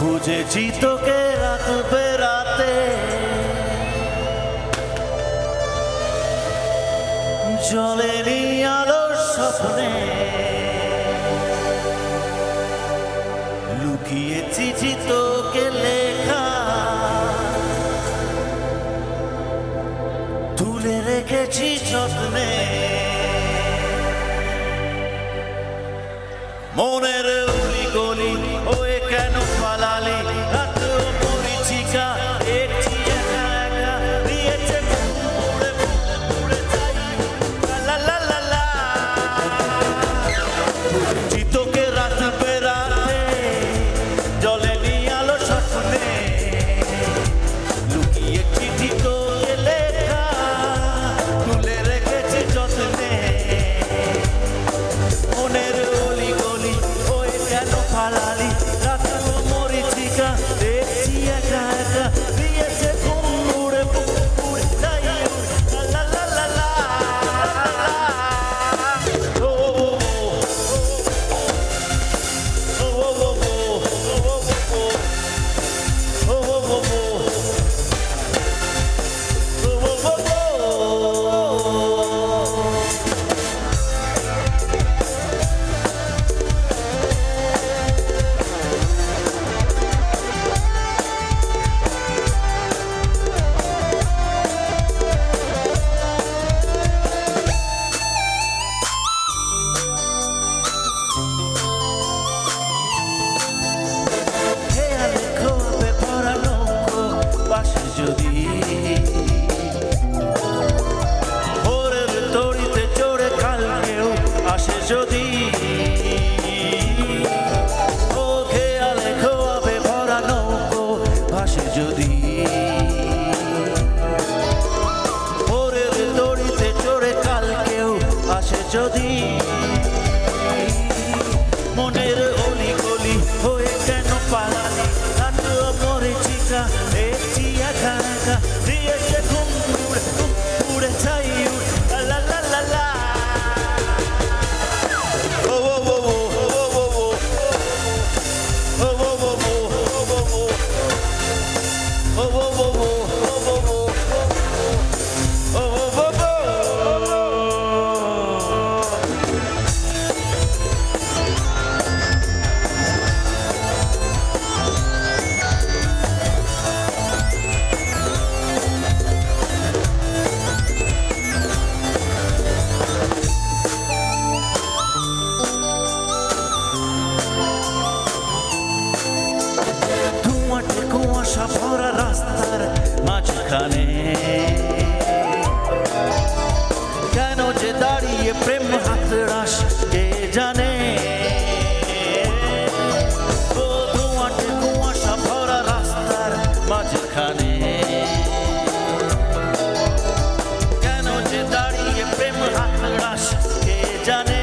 খুঁজেছি তোকে রাত। বেড়াতে জলেরই আলোর স্বপ্নে। লুকিয়েছি চিঠি তোকে লেখা। তুলে রেখেছি যত্নে। মনের কেন পালালে আসে যদি মনের অলি গলি হয়ে কেন পালালি? মরে চিকা একটি একা একা। দাঁড়িয়ে প্রেম হাতড়াস কে জানে? ও ধোঁয়াটে কুয়াশা ভরা রাস্তার মাঝখানে। কেন যে দাঁড়িয়ে প্রেম হাতড়াস কে জানে?